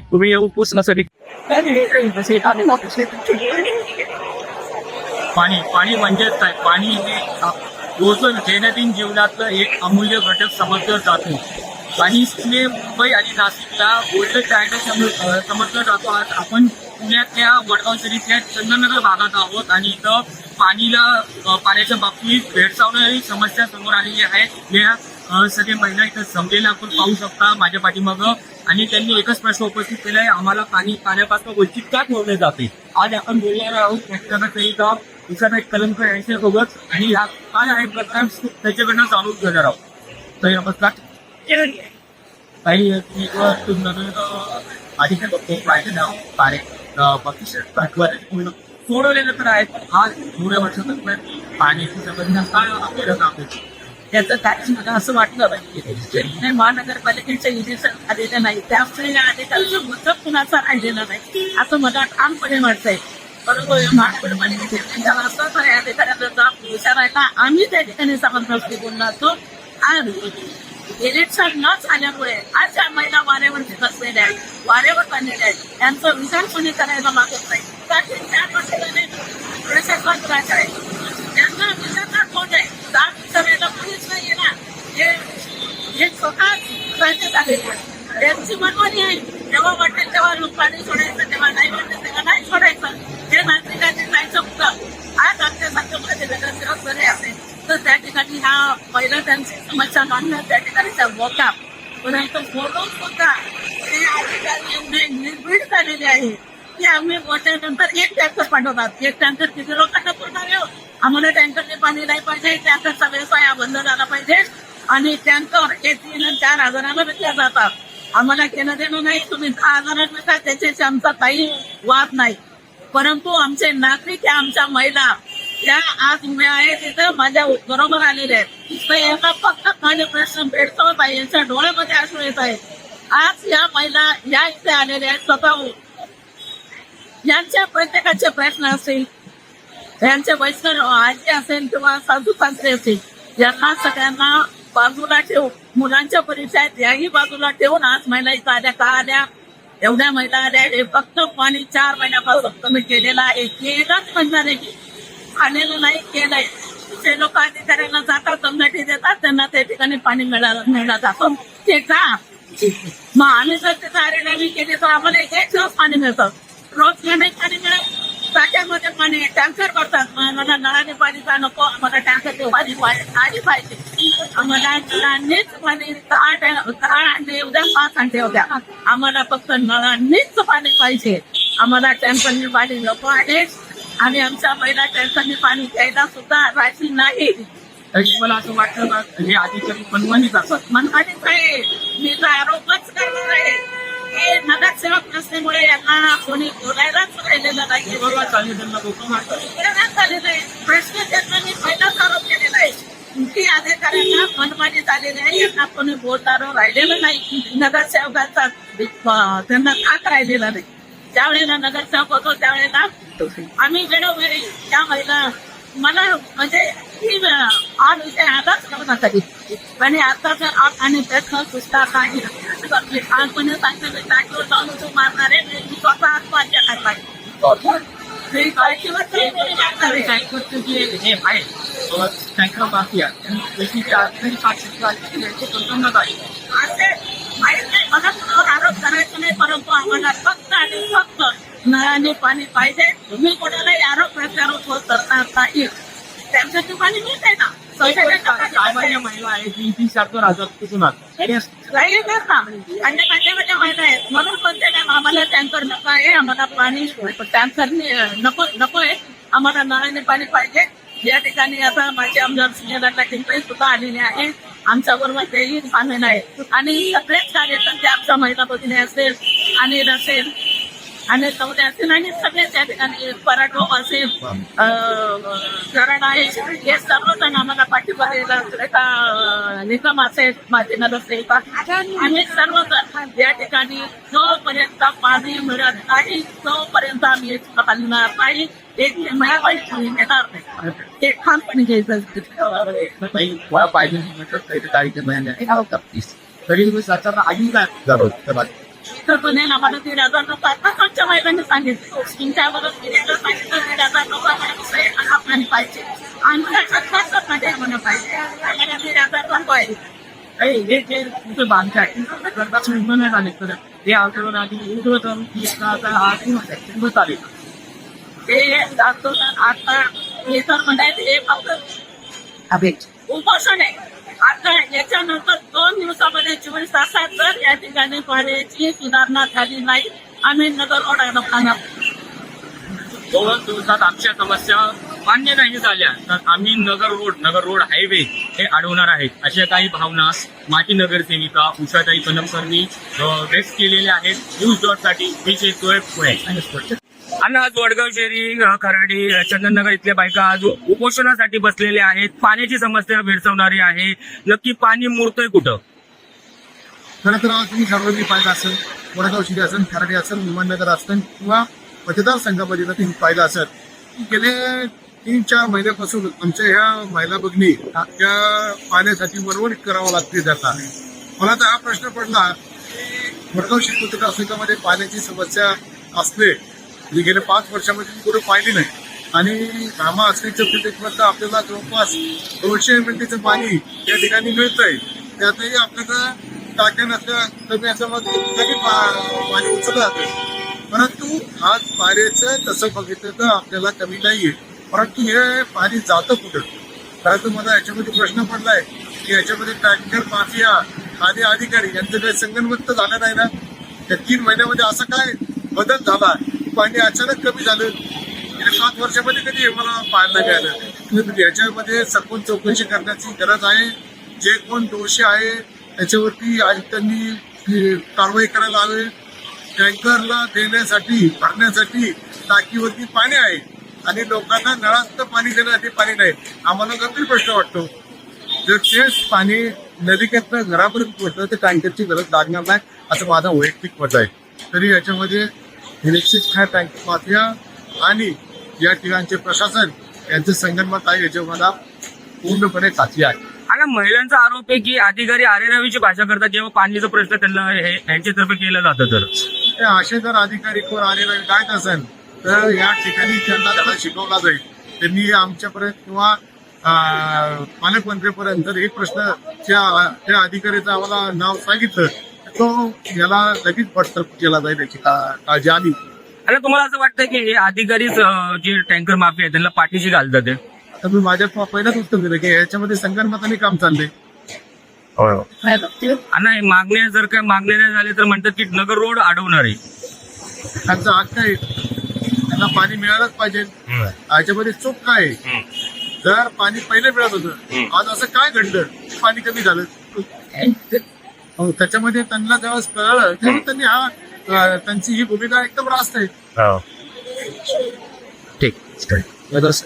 तुम्ही येऊ पुसण्यासाठी पाणी पाणी म्हणजेच काय? पाणी हे रोज दैनंदिन जीवनातलं एक अमूल्य घटक समजलं जातो. आणि पुणे मुंबई आणि नाशिकला गोल्डन ट्रायंगल समजलं जातो आज आपण पुण्यातल्या वडगाव शरीफच्या चंदननगर भागात आहोत आणि इथं पाणीला पाण्याच्या बाबतीत भेडसावणारी समस्या समोर आलेली आहे. या सगळे महिला इथं जमलेल्या आपण पाहू शकता माझ्या पाठीमागं. आणि त्यांनी एकच प्रश्न उपस्थित केला आहे आम्हाला पाणी पाण्यापासून वंचित का ठेवले जाते? आज आपण बोलणार आहोत त्याच्याकडे दुसऱ्या एक कलंक यांच्यासोबत. आणि ह्या काय आहे प्रकार त्याच्याकडनं जाणून घेणार आहोत. तर नमस्कार. काही आधी काय बघतो पाहिजे नाव तारे पूर्ण सोडवलेलं तर आहेत हा थोड्या वर्षात पाण्याची संबंध काय आपल्याला काम होतं त्याचं काहीच मला असं वाटलं पाहिजे नाही महानगरपालिकेच्या इलेक्शन आलेलं नाही त्यामुळे या मुद्दा कुणाचा राहिलेला नाही असं मला ठामपणे वाटतंय परंतु या महानगरपालिकेचे असं तर या अधिकाऱ्याचा विचारायला आम्ही त्या ठिकाणी समजण्यासाठी बोललो असतो आणि इलेक्शन न झाल्यामुळे आज ज्या महिला वाऱ्यावरती बसलेल्या आहेत. वाऱ्यावर बनलेल्या आहेत. त्यांचं विधान कोणी करायला मागत नाही. कारण त्या पक्षाने प्रशासन करायचं आहे. त्यांना विचारणार कोण आहे? दाब विचारायला कोणीच नाही ना. हे स्वतः राज्यात आलेले आहे. त्यांची मनमानी आहे जेव्हा वाटेल तेव्हा पाणी सोडायचं तेव्हा नाही वाटेल तेव्हा नाही सोडायचं हे नागरिकांनी जायचं होतं आज आमच्यासारखं मध्ये नगरसेवक जरी असेल तर त्या ठिकाणी ह्या पहिलं त्यांची समस्या मांडणं त्या ठिकाणी त्या होता परंतु बोलून सुद्धा ते अधिकारी एवढे निर्भीड झालेले आहे की आम्ही मोठ्यानंतर एक टँकर पाठवतात. एक टँकर किती लोकांना पुरणार आहे? आम्हाला टँकरने पाणी नाही पाहिजे टँकरचा व्यवसाय बंद झाला पाहिजे आणि टँकर हे तीन चार हजाराला विकल्या जातात. आम्हाला केलं देणं नाही तुम्ही दहा हजारात विका त्याच्याशी आमचा काही वाद नाही. परंतु आमचे नागरिक या आमच्या महिला. त्या आज उभ्या आहेत तिथं माझ्या बरोबर आलेल्या आहेत. तर यांना फक्त माझे प्रश्न भेटतो नाही यांच्या डोळ्यामध्ये असू येत आहेत. आज या महिला या इथे आलेल्या आहेत स्वतः यांच्या प्रत्येकाचे प्रश्न असतील यांचे वैष्णव आजी असेल किंवा साधू सासरे असतील यांना सगळ्यांना बाजूला ठेवून मुलांच्या परीक्षेत याही बाजूला ठेवून आज महिला इथं आल्या. का आल्या? एवढ्या महिला आल्या हे फक्त पाणी चार महिन्यापासून कमी केलेला आहे. एकच म्हणणार आहे की आलेलं नाही केलंय. ते लोक अधिकाऱ्यांना जातात दमदाटी देतात त्यांना त्या ठिकाणी पाणी मिळालं मिळालं. जातं ते का मग आम्ही जर ते आरेलावी केली तर आम्हाला एक दिवस पाणी मिळतं. रोज नाही पाणी मिळत टाक्यामध्ये पाणी टँकर करतात मला नळाने पाणी का नको आम्हाला टँकरचे पाणी पाहिजे आली पाहिजे. आम्हाला नळांनीच पाणी दहा टॅ- उद्या पाच आणले उद्या आम्हाला फक्त नळांनीच पाणी पाहिजे. आम्हाला टँकरने पाणी नको आहे. आणि आमच्या महिला टँकरने पाणी द्यायला सुद्धा राशी नाही. मला असं वाटतं का? हे अधिकारी मनमानीच असतात मनमानीच आहे मी तर आरोपच करणार आहे. हे नगरसेवक नसल्यामुळे यांना कोणी बोलायलाच राहिलेलं नाही. बरोबर चालेल त्यांना लोक मारतात. आलेलं आहे. प्रश्न त्यांना मी पहिलाच आरोप केलेला आहे. की अधिकाऱ्यांना मनमानी झालेली आहे. यांना कोणी बोलणारं राहिलेलं नाही. नगरसेवकांचा त्यांना थाक राहिलेला नाही. ज्यावेळेला नगरसेवक होतो त्यावेळेला आम्ही वेळोवेळी त्या महिला मला म्हणजे ही विषय आताच नव्हता कधी पण आता आप आणि प्रश्न सुचता काही लहानपणी सांगितलं टाकीवर जाऊन तू मारणार आहे मी स्वतः आत्महत्या हे आहे. तरी आहे परंतु आम्हाला आणि फक्त नळाने पाणी पाहिजे. तुम्ही कोणालाही आरोप प्रत्यारोप होत करणार नाही. त्यांच्यासाठी पाणी मिळते ना? सामान्य महिला आहे ती ती कुठून महिला आहेत. म्हणून ना आम्हाला टँकर नको आहे आम्हाला पाणी टँकर नको नको आहे. आम्हाला नळाने पाणी पाहिजे. या ठिकाणी आता माझे आमदार सिंहला टिंपळे सुद्धा आलेले आहे. आमच्या बरोबर तेही सामील आहे आणि सगळेच कार्यकर्ते आमच्या महिला भगिनी असेल आणि नसेल आणि चौदा असेल आणि सगळे त्या ठिकाणी पराठो असेल शरण आहे हे सर्वजण आम्हाला पाठिंबा एका निकम असेल माध्यमात असेल आम्ही सर्वजण या ठिकाणी जोपर्यंत पाणी मिळत नाही तोपर्यंत आम्ही चालणार नाही. एक मिळावायची येणार नाही. ते ठामपणे घ्यायचं तरी तुम्ही सरकारला आधी काय तर पुणे आम्हाला दीड हजार लोक आताच्या महिलांनी सांगितलं तुमच्याबरोबर दीड हजार सांगितलं दीड हजार लोक आपण पाहिजे आम्हाला मध्ये म्हणून पाहिजे आम्हाला दीड हजार पण पाहिजे हे जे तुमचं बांधकाम आहे गरबाच निर्माण नाही झाले तर ते आंदोलन आधी उद्योगम आधी चालेल ते जातो आता हे तर म्हणायचं हे फक्त उपोषण आहे आता याच्यानंतर दोन दिवसामध्ये चोवीस तासात जर या ठिकाणी पाण्याची सुधारणा झाली नाही आम्ही नगर ओढायला दोन दिवसात आमच्या समस्या मान्य नाही झाल्या तर आम्ही Nagar road Nagar road highway हे अडवणार आहेत. अशा काही भावना माजी नगरसेविका उषाताई कनमकरनी व्यक्त केलेल्या आहेत. न्यूज डॉटसाठी विजय सोय पुणे. आणि आज वडगाव शेरी खराडी चंदननगर इथल्या बायका आज उपोषणासाठी बसलेल्या आहेत. पाण्याची समस्या भेडसावणारी आहे. नक्की पाणी मुरतंय कुठं? खरं तर आज तुम्ही सर्वांनी पाहिलं असेल वडगाव शिरी असेल खराडी असेल विमाननगर असेल किंवा मतदारसंघामध्ये जर तुम्ही पाहिलं असेल की गेले तीन चार महिन्यापासून आमच्या ह्या महिला भगिनी त्या पाण्यासाठी बरोबर करावं लागते जाता मला तर हा प्रश्न पडला की वडगाव शिरी मतदारसंघामध्ये पाण्याची समस्या असते जी गेल्या पाच वर्षामध्ये मी कुठे पाहिली नाही. आणि कामा असण्याच्या प्रतिक्रियात आपल्याला जवळपास दोनशे मिनिटाचं पाणी या ठिकाणी मिळतंय. त्यातही आपल्याला टाक्या नसल्या कमी असल्यामुळे कधी पाणी उचललं जातं परंतु आज पाण्याचं तसं बघितलं तर आपल्याला कमी नाहीये. परंतु हे पाणी जातं कुठं? परंतु मला याच्यामध्ये प्रश्न पडलाय की याच्यामध्ये टँकर माफिया आणि अधिकारी यांचं काही संगनमत तर झालं नाही ना? त्या तीन महिन्यामध्ये असं काय बदल झाला? पाणी अचानक कमी झालं. गेल्या सात वर्षामध्ये कधी मला पाहायला मिळालं. तर याच्यामध्ये सखोल चौकशी करण्याची गरज आहे. जे कोण दोषी आहे त्याच्यावरती आयुक्तांनी कारवाई करायला हवी. टँकरला देण्यासाठी भरण्यासाठी टाकीवरती पाणी आहे. आणि लोकांना नळात पाणी देण्यासाठी पाणी नाही. आम्हाला गंभीर प्रश्न वाटतो. जर तेच पाणी नलिकेतनं घरापर्यंत पोहोचलं तर टँकरची गरज लागणार नाही असं माझा वैयक्तिक मत आहे. तरी याच्यामध्ये निश्चित काय टँक माफिया आणि या ठिकाणचे प्रशासन यांचं संगनमत आहे याच्यावर मला पूर्णपणे खात्री आहे. आणि महिलांचा आरोप आहे की अधिकारी आरेरावीची भाषा करतात जेव्हा पाणीचा प्रश्न त्यांना हे- यांच्यातर्फे केलं जातं तर. असे जर अधिकारी कोण नाही काय असेल तर या ठिकाणी त्यांना त्याला शिकवला जाईल. त्यांनी आमच्यापर्यंत किंवा जर एक प्रश्न त्या त्या अधिकाऱ्याचं आम्हाला नाव सांगितलं. तो याला लगेच बडतर्फ केला जाईल याची काळजी आली. आणि तुम्हाला असं वाटतं की हे अधिकारीच अं, जे टँकर माफी आहे त्यांना पाठीशी घालतात ते? तर मी माझ्या प- पहिल्याच उत्तर दिलं की याच्यामध्ये संगणमताने काम चाललंय. आणि मागण्या जर काय मागण्या नाही झाल्या तर म्हणतात की नगर रोड अडवणार आहे. त्यांचा हक्क आहे. त्यांना पाणी मिळालंच पाहिजे. याच्यामध्ये चूक काय आहे? जर पाणी पहिले मिळत होतं आज असं काय घडलं? पाणी कमी झालं. हो, त्याच्यामध्ये त्यांना जेव्हा कळलं तेव्हा त्यांनी हा त्यांची ही भूमिका एकदम रास्त आहे. ठीक.